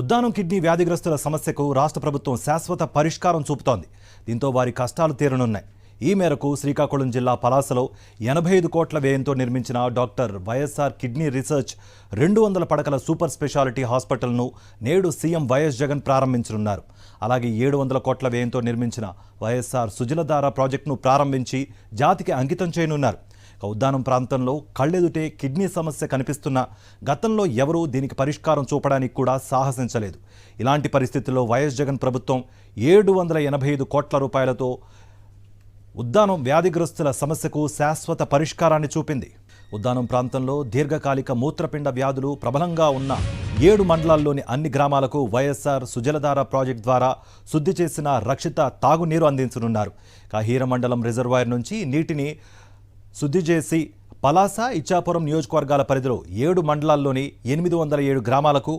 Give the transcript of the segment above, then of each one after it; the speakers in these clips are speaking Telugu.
ఉద్దానం కిడ్నీ వ్యాధిగ్రస్తుల సమస్యకు రాష్ట్ర ప్రభుత్వం శాశ్వత పరిష్కారం చూపుతోంది. దీంతో వారి కష్టాలు తీరనున్నాయి. ఈ మేరకు శ్రీకాకుళం జిల్లా పలాసలో ఎనభై ఐదు కోట్ల వ్యయంతో నిర్మించిన డాక్టర్ వైఎస్ఆర్ కిడ్నీ రీసెర్చ్ రెండు వందల పడకల సూపర్ స్పెషాలిటీ హాస్పిటల్ను నేడు సీఎం వైఎస్ జగన్ ప్రారంభించనున్నారు. అలాగే ఏడు వందల కోట్ల వ్యయంతో నిర్మించిన వైఎస్ఆర్ సుజలధార ప్రాజెక్టును ప్రారంభించి జాతికి అంకితం చేయనున్నారు. ఉద్దానం ప్రాంతంలో కళ్ళెదుటే కిడ్నీ సమస్య కనిపిస్తున్న గతంలో ఎవరూ దీనికి పరిష్కారం చూపడానికి కూడా సాహసించలేదు. ఇలాంటి పరిస్థితుల్లో వైఎస్ జగన్ ప్రభుత్వం ఏడు వందల ఎనభై ఐదు కోట్ల రూపాయలతో ఉద్దానం వ్యాధిగ్రస్తుల సమస్యకు శాశ్వత పరిష్కారాన్ని చూపింది. ఉద్దానం ప్రాంతంలో దీర్ఘకాలిక మూత్రపిండ వ్యాధులు ప్రబలంగా ఉన్న ఏడు మండలాల్లోని అన్ని గ్రామాలకు వైఎస్ఆర్ సుజలధార ప్రాజెక్ట్ ద్వారా శుద్ధి చేసిన రక్షిత తాగునీరు అందించనున్నారు. కాహీర హీర మండలం రిజర్వాయర్ నుంచి నీటిని శుద్ధి చేసి పలాస ఇచ్చాపురం నియోజకవర్గాల పరిధిలో ఏడు మండలాల్లోని ఎనిమిది వందల ఏడు గ్రామాలకు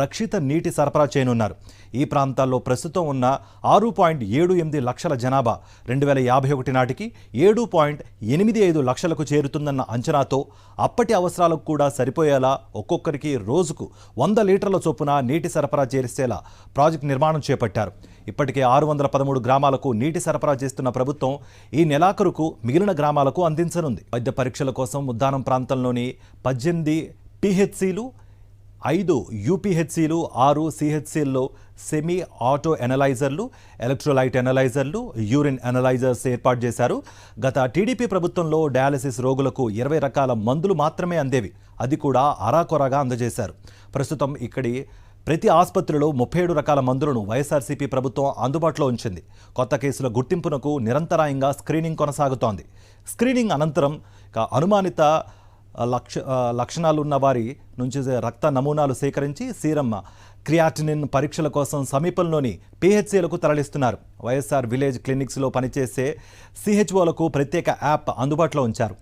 రక్షిత నీటి సరఫరా చేయనున్నారు. ఈ ప్రాంతాల్లో ప్రస్తుతం ఉన్న ఆరు పాయింట్ ఏడు ఎనిమిది లక్షల జనాభా రెండు వేల యాభై ఒకటి నాటికి ఏడు పాయింట్ ఎనిమిది ఐదు లక్షలకు చేరుతుందన్న అంచనాతో అప్పటి అవసరాలకు కూడా సరిపోయేలా ఒక్కొక్కరికి రోజుకు వంద లీటర్ల చొప్పున నీటి సరఫరా చేరిసేలా ప్రాజెక్టు నిర్మాణం చేపట్టారు. ఇప్పటికే ఆరు వందల పదమూడు గ్రామాలకు నీటి సరఫరా చేస్తున్న ప్రభుత్వం ఈ నెలాఖరుకు మిగిలిన గ్రామాలకు అందించనుంది. వైద్య పరీక్షల కోసం ఉద్దానం ప్రాంతంలోని పద్దెనిమిది పిహెచ్సిలు ఐదు యూపీహెచ్సిలు ఆరు సిహెచ్సిల్లో సెమీ ఆటో ఎనలైజర్లు ఎలక్ట్రోలైట్ ఎనలైజర్లు యూరిన్ ఎనలైజర్స్ ఏర్పాటు చేశారు. గత టీడీపీ ప్రభుత్వంలో డయాలసిస్ రోగులకు ఇరవై రకాల మందులు మాత్రమే అందేవి. అది కూడా అరాకొరాగా అందజేశారు. ప్రస్తుతం ఇక్కడి ప్రతి ఆసుపత్రిలో ముప్పై ఏడు రకాల మందులను వైఎస్ఆర్సీపీ ప్రభుత్వం అందుబాటులో ఉంచింది. కొత్త కేసుల గుర్తింపునకు నిరంతరాయంగా స్క్రీనింగ్ కొనసాగుతోంది. స్క్రీనింగ్ అనంతరం అనుమానిత లక్ష లక్షణాలున్న లక్షణాలు వారి నుంచి రక్త నమూనాలు సేకరించి సీరమ్ క్రియాటినిన్ పరీక్షల కోసం సమీపంలోని పిహెచ్సిలకు తరలిస్తున్నారు. వైఎస్ఆర్ విలేజ్ క్లినిక్స్లో పనిచేసే సిహెచ్ఓలకు ప్రత్యేక యాప్ అందుబాటులో ఉంచారు.